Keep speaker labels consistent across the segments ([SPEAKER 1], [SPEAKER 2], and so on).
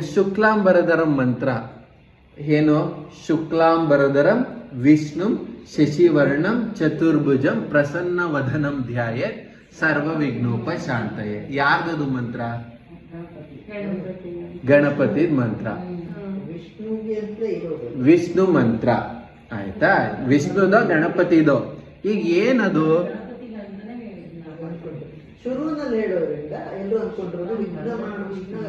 [SPEAKER 1] ಶುಕ್ಲಾಂಬರದರಂ ಮಂತ್ರ. ಏನು? ಶುಕ್ಲಾಂಬರದರಂ ವಿಷ್ಣು ಶಶಿವರ್ಣಂ ಚತುರ್ಭುಜಂ ಪ್ರಸನ್ನ ವಧನಂ ಧ್ಯಾಯ ಸರ್ವ ವಿಘ್ನೋಪ ಶಾಂತಯೇ ಯಾರ್ದದು ಮಂತ್ರ? ಗಣಪತಿ ಮಂತ್ರ. ವಿಷ್ಣು ಮಂತ್ರ. ಆಯ್ತಾ? ವಿಷ್ಣುದ ಗಣಪತಿದು? ಈಗ ಏನದು?
[SPEAKER 2] ವಿಘ್ನ ಮಾಡು ವಿಘ್ನ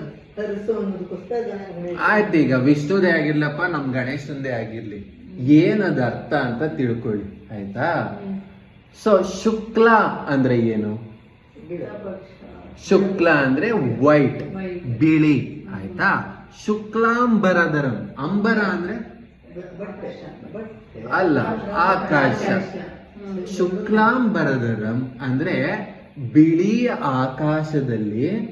[SPEAKER 2] ಅನ್ನೋದಕ್ಕೋಸ್ಕರ
[SPEAKER 1] ಆಯ್ತು ಈಗ ವಿಷ್ಣುದೇ ಆಗಿರ್ಲಪ್ಪ ನಮ್ ಗಣೇಶಂದೇ ಆಗಿರ್ಲಿ. ಏನದ ಅರ್ಥ ಅಂತ ತಿಳ್ಕೊಳ್ಳಿ ಆಯ್ತಾ? ಸೊ ಶುಕ್ಲ ಅಂದ್ರೆ ಏನು? ಶುಕ್ಲ ಅಂದ್ರೆ ವೈಟ್ ಬಿಳಿ ಆಯ್ತಾ? ಶುಕ್ಲಾಂಬರಧರಂ. ಅಂಬರ ಅಂದ್ರೆ? ಅಲ್ಲ ಆಕಾಶ. ಶುಕ್ಲಾಂಬರಧರಂ ಅಂದ್ರೆ ಬಿಳಿ ಆಕಾಶದಲ್ಲಿ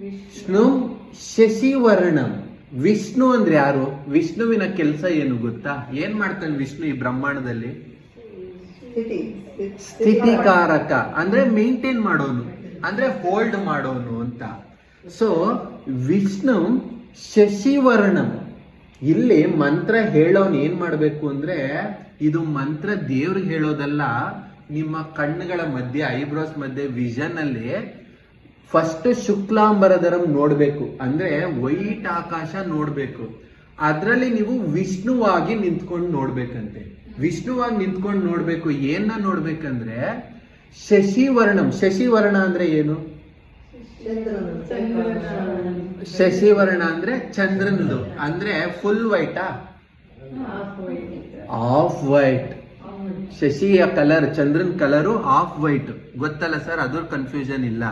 [SPEAKER 1] ವಿಷ್ಣು ಶಶಿವರ್ಣಂ. ವಿಷ್ಣು ಅಂದ್ರೆ ಯಾರು? ವಿಷ್ಣುವಿನ ಕೆಲಸ ಏನು ಗೊತ್ತಾ? ಏನ್ ಮಾಡ್ತಾನೆ ವಿಷ್ಣು ಈ ಬ್ರಹ್ಮಾಂಡದಲ್ಲಿ?
[SPEAKER 2] ಸ್ಥಿತಿ.
[SPEAKER 1] ಸ್ಥಿತಿಕಾರಕ. ಅಂದ್ರೆ ಮೇಂಟೈನ್ ಮಾಡೋನು. ಅಂದ್ರೆ ಹೋಲ್ಡ್ ಮಾಡೋನು ಅಂತ. ಸೊ ವಿಷ್ಣು ಶಶಿವರ್ಣಂ. ಇಲ್ಲಿ ಮಂತ್ರ ಹೇಳೋನು ಏನ್ ಮಾಡ್ಬೇಕು ಅಂದ್ರೆ ಇದು ಮಂತ್ರ ದೇವ್ರಿಗೆ ಹೇಳೋದಲ್ಲ ನಿಮ್ಮ ಕಣ್ಣುಗಳ ಮಧ್ಯೆ ಐಬ್ರೋಸ್ ಮಧ್ಯೆ ವಿಷನ್ ಅಲ್ಲಿ ಫಸ್ಟ್ ಶುಕ್ಲಾಂಬರದರಂ ನೋಡ್ಬೇಕು. ಅಂದ್ರೆ ವೈಟ್ ಆಕಾಶ ನೋಡ್ಬೇಕು. ಅದರಲ್ಲಿ ನೀವು ವಿಷ್ಣುವಾಗಿ ನಿಂತ್ಕೊಂಡು ನೋಡ್ಬೇಕಂತೆ. ವಿಷ್ಣುವಾಗಿ ನಿಂತ್ಕೊಂಡು ನೋಡ್ಬೇಕು. ಏನ ನೋಡ್ಬೇಕಂದ್ರೆ ಶಶಿವರ್ಣಂ. ಶಶಿವರ್ಣ ಅಂದ್ರೆ ಏನು? ಶಶಿವರ್ಣ ಅಂದ್ರೆ ಚಂದ್ರನದು. ಅಂದ್ರೆ ಫುಲ್ ವೈಟಾ ಆಫ್ ವೈಟ್ ಶಶಿಯ ಕಲರ್, ಚಂದ್ರನ್ ಕಲರು ಆಫ್ ವೈಟ್ ಗೊತ್ತಲ್ಲ ಸರ್ ಅದ್ರ ಕನ್ಫ್ಯೂಷನ್ ಇಲ್ಲ.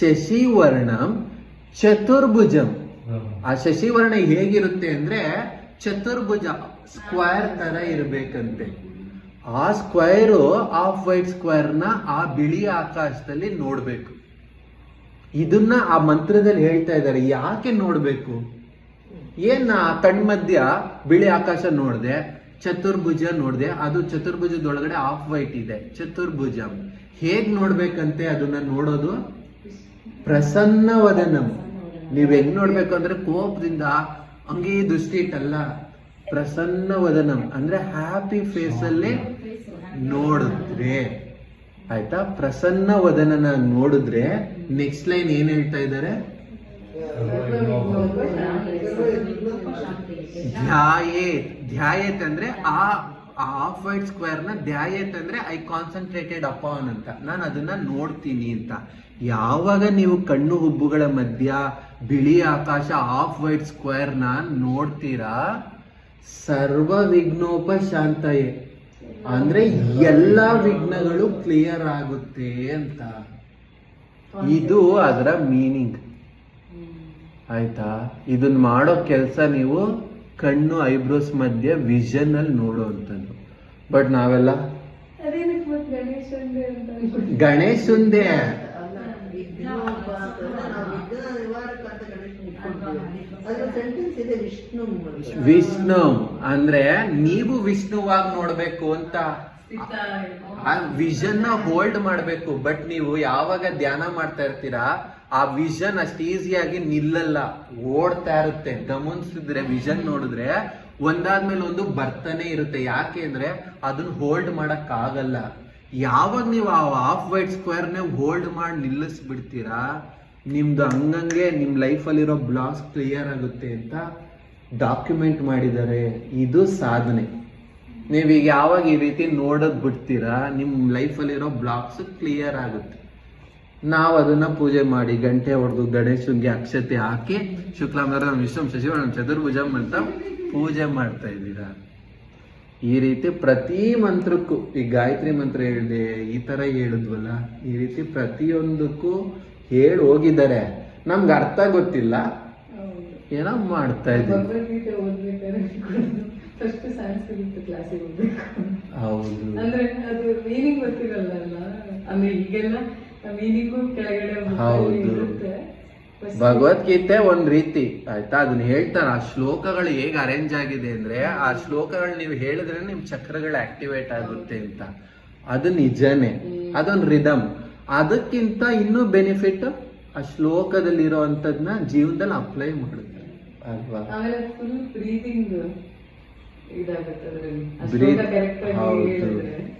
[SPEAKER 1] ಶಶಿವರ್ಣಂ ಚತುರ್ಭುಜಂ. ಆ ಶಶಿವರ್ಣ ಹೇಗಿರುತ್ತೆ ಅಂದ್ರೆ ಚತುರ್ಭುಜ ಸ್ಕ್ವೇರ್ ತರ ಇರಬೇಕಂತೆ. ಆ ಸ್ಕ್ವೇರ್ ಆಫ್ ವೈಟ್ ಸ್ಕ್ವೇರ್ನ ಆ ಬಿಳಿ ಆಕಾಶದಲ್ಲಿ ನೋಡ್ಬೇಕು. ಇದನ್ನ ಆ ಮಂತ್ರದಲ್ಲಿ ಹೇಳ್ತಾ ಇದ್ದಾರೆ. ಯಾಕೆ ನೋಡ್ಬೇಕು? ಏನ್ ಕಣ್ಮಧ್ಯ ಬಿಳಿ ಆಕಾಶ ನೋಡ್ದೆ? ಚತುರ್ಭುಜ ನೋಡಿದೆ, ಅದು ಚತುರ್ಭುಜದೊಳಗಡೆ ಆಫ್ ವೈಟ್ ಇದೆ, ಚತುರ್ಭುಜ. ಹೇಗ್ ನೋಡ್ಬೇಕಂತೆ ಅದನ್ನ ನೋಡೋದು? ಪ್ರಸನ್ನ ವದನಂ ನೀವ್ ಹೆಂಗ್ ನೋಡ್ಬೇಕು ಅಂದ್ರೆ ಕೋಪದಿಂದ, ಹಂಗೆ ದೃಷ್ಟಿ ಇಟ್ಟಲ್ಲ. ಪ್ರಸನ್ನ ವದನಂ ಅಂದ್ರೆ ಹ್ಯಾಪಿ ಫೇಸ್ ಅಲ್ಲಿ ನೋಡಿದ್ರೆ. ಆಯ್ತಾ? ಪ್ರಸನ್ನ ವದನನ ನೋಡಿದ್ರೆ ನೆಕ್ಸ್ಟ್ ಲೈನ್ ಏನ್ ಹೇಳ್ತಾ ಇದ್ದಾರೆ ಧ್ಯಾಯೇತ್ ಧ್ಯಾಯೇತ್ ಅಂದ್ರೆ ಆ ಆಫ್ ವೈಟ್ ಸ್ಕ್ವೇರ್ನ ಧ್ಯಾಯೇತ್ ಅಂದ್ರೆ ಐ ಕಾನ್ಸಂಟ್ರೇಟೆಡ್ ಅಪಾನ್ ಅಂತ. ನಾನು ಅದನ್ನ ನೋಡ್ತೀನಿ ಅಂತ. ಯಾವಾಗ ನೀವು ಕಣ್ಣು ಹುಬ್ಬುಗಳ ಮಧ್ಯ ಬಿಳಿ ಆಕಾಶ ಆಫ್ ವೈಟ್ ಸ್ಕ್ವೇರ್ನ ನೋಡ್ತೀರಾ? ಸರ್ವ ವಿಘ್ನೋಪ ಶಾಂತಯೇ ಅಂದ್ರೆ ಎಲ್ಲ ವಿಘ್ನಗಳು ಕ್ಲಿಯರ್ ಆಗುತ್ತೆ ಅಂತ. ಇದು ಅದರ ಮೀನಿಂಗ್ ಆಯ್ತಾ? ಇದನ್ನ ಮಾಡೋ ಕೆಲಸ ನೀವು ಕಣ್ಣು ಐಬ್ರೋಸ್ ಮಧ್ಯೆ ವಿಷನ್ ಅಲ್ಲಿ ನೋಡುವಂಥದ್ದು ಬಟ್ ನಾವೆಲ್ಲ. ಗಣೇಶಂದೇ
[SPEAKER 2] ವಿಷ್ಣು
[SPEAKER 1] ವಿಷ್ಣು. ಅಂದ್ರೆ ನೀವು ವಿಷ್ಣುವಾಗಿ ನೋಡ್ಬೇಕು ಅಂತ. ಆ ವಿಷನ್ನ ಹೋಲ್ಡ್ ಮಾಡ್ಬೇಕು. ಬಟ್ ನೀವು ಯಾವಾಗ ಧ್ಯಾನ ಮಾಡ್ತಾ ಇರ್ತೀರಾ ಆ ವಿಷನ್ ಅಷ್ಟು ಈಸಿಯಾಗಿ ನಿಲ್ಲಲ್ಲ, ಓಡ್ತಾ ಇರುತ್ತೆ. ಗಮನಿಸಿದ್ರೆ ವಿಷನ್ ನೋಡಿದ್ರೆ ಒಂದಾದ್ಮೇಲೆ ಒಂದು ಬರ್ತಾನೆ ಇರುತ್ತೆ. ಯಾಕೆ ಅಂದ್ರೆ ಅದನ್ನ ಹೋಲ್ಡ್ ಮಾಡಕ್ ಆಗಲ್ಲ ಯಾವಾಗ ನೀವು ಆ ಆಫ್ ವೈಟ್ ಸ್ಕ್ವೇರ್ ನೇ ಹೋಲ್ಡ್ ಮಾಡಿ ನಿಲ್ಲಿಸ್ಬಿಡ್ತೀರಾ? ನಿಮ್ದು ಹಂಗಂಗೆ ನಿಮ್ ಲೈಫಲ್ಲಿರೋ ಬ್ಲಾಕ್ಸ್ ಕ್ಲಿಯರ್ ಆಗುತ್ತೆ ಅಂತ ಡಾಕ್ಯುಮೆಂಟ್ ಮಾಡಿದ್ದಾರೆ. ಇದು ಸಾಧನೆ. ನೀವೀಗ ಯಾವಾಗ ಈ ರೀತಿ ನೋಡೋದ್ ಬಿಡ್ತೀರಾ? ನಿಮ್ಮ ಲೈಫಲ್ಲಿರೋ ಬ್ಲಾಕ್ಸ್ ಕ್ಲಿಯರ್ ಆಗುತ್ತೆ. ನಾವು ಅದನ್ನ ಪೂಜೆ ಮಾಡಿ ಗಂಟೆ ಹೊಡೆದು ಗಣೇಶನ್ಗೆ ಅಕ್ಷತೆ ಹಾಕಿ ಶುಕ್ಲಾಂಬರ ವಿಶ್ವಂ ನಮ್ಮ ಚತುರ್ಭುಜಂ ಅಂತ ಪೂಜೆ ಮಾಡ್ತಾ ಇದ್ದೀರಾ? ಈ ರೀತಿ ಪ್ರತಿ ಮಂತ್ರಕ್ಕೂ ಈ ಗಾಯತ್ರಿ ಮಂತ್ರ ಹೇಳಿದೆ ಈ ತರ ಹೇಳಿದ್ವಲ್ಲ ಈ ರೀತಿ ಪ್ರತಿಯೊಂದಕ್ಕೂ ಹೇಳಿ ಹೋಗಿದ್ದಾರೆ. ನಮ್ಗೆ ಅರ್ಥ ಗೊತ್ತಿಲ್ಲ. ಏನೋ ಮಾಡ್ತಾ ಇದ್ದೀವಿ. ಹೌದು.
[SPEAKER 3] ಅಂದ್ರೆ ಅದು ಮೀನಿಂಗ್ ಗೊತ್ತಿರಲ್ಲ ಅಂದ್ರೆ ಈಗೆಲ್ಲ
[SPEAKER 1] ಹೌದು. ಭಗವದ್ಗೀತೆ ಒಂದ್ ರೀತಿ ಆಯ್ತಾ? ಅದನ್ನ ಹೇಳ್ತಾರ ಆ ಶ್ಲೋಕಗಳು ಹೇಗೆ ಅರೇಂಜ್ ಆಗಿದೆ ಅಂದ್ರೆ ಆ ಶ್ಲೋಕಗಳು ನೀವು ಹೇಳಿದ್ರೆ ನಿಮ್ ಚಕ್ರಗಳು ಆಕ್ಟಿವೇಟ್ ಆಗುತ್ತೆ ಅಂತ. ಅದು ನಿಜನೇ. ಅದೊಂದು ರಿದಮ್ ಅದಕ್ಕಿಂತ ಇನ್ನೂ ಬೆನಿಫಿಟ್ ಆ ಶ್ಲೋಕದಲ್ಲಿ ಅಂತದ್ನ ಜೀವನದಲ್ಲಿ ಅಪ್ಲೈ ಮಾಡುತ್ತೆ. ಅಲ್ವಾ?
[SPEAKER 3] ಬ್ರೀತಿಂಗ್ ಇದಾಗುತ್ತೆ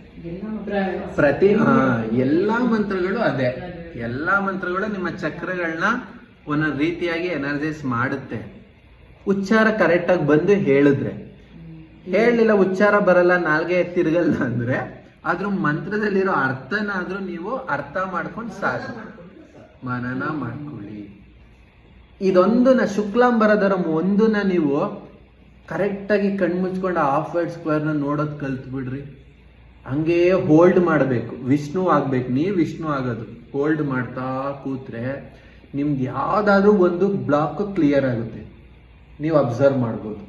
[SPEAKER 1] ಪ್ರತಿ, ಹಾ, ಎಲ್ಲಾ ಮಂತ್ರಗಳು ಅದೇ. ಎಲ್ಲಾ ಮಂತ್ರಗಳು ನಿಮ್ಮ ಚಕ್ರಗಳನ್ನ ಒಂದೊಂದು ರೀತಿಯಾಗಿ ಎನರ್ಜೈಸ್ ಮಾಡುತ್ತೆ. ಉಚ್ಚಾರ ಕರೆಕ್ಟ್ ಆಗಿ ಬಂದು ಹೇಳಿದ್ರೆ. ಹೇಳಲಿಲ್ಲ ಉಚ್ಚಾರ ಬರಲ್ಲ, ನಾಲ್ಗೆ ತಿರುಗಲ್ಲ ಅಂದ್ರೆ ಅದ್ರ ಮಂತ್ರದಲ್ಲಿರೋ ಅರ್ಥನಾದ್ರೂ ನೀವು ಅರ್ಥ ಮಾಡ್ಕೊಂಡು ಸಾಕು. ಮನನ ಮಾಡ್ಕೊಳ್ಳಿ. ಇದೊಂದನ್ನ ಶುಕ್ಲಾಂಬರದರ ಒಂದನ್ನ ನೀವು ಕರೆಕ್ಟಾಗಿ ಕಣ್ಮುಚ್ಕೊಂಡು ಹಾಫ್ ವೈಡ್ ಸ್ಕ್ವೇರ್ನ ನೋಡೋದು ಕಲ್ತ್ ಹಂಗೆ ಹೋಲ್ಡ್ ಮಾಡಬೇಕು. ವಿಷ್ಣು ಆಗ್ಬೇಕು. ನೀ ವಿಷ್ಣು ಆಗೋದು. ಹೋಲ್ಡ್ ಮಾಡ್ತಾ ಕೂತ್ರೆ ನಿಮ್ಗೆ ಯಾವ್ದಾದ್ರು ಒಂದು ಬ್ಲಾಕ್ ಕ್ಲಿಯರ್ ಆಗುತ್ತೆ. ನೀವು ಅಬ್ಸರ್ವ್ ಮಾಡ್ಬೋದು.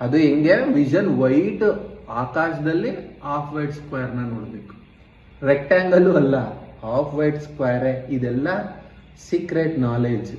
[SPEAKER 1] ಅದು ಹೆಂಗೆ? ವಿಷನ್ ವೈಟ್ ಆಕಾಶದಲ್ಲಿ ಹಾಫ್ ವೈಟ್ ಸ್ಕ್ವೇರ್ನ ನೋಡಬೇಕು. ರೆಕ್ಟಾಂಗಲ್ ಅಲ್ಲ ಹಾಫ್ ವೈಟ್ ಸ್ಕ್ವೇರೇ ಇದೆಲ್ಲ ಸೀಕ್ರೆಟ್ ನಾಲೆಡ್ಜ್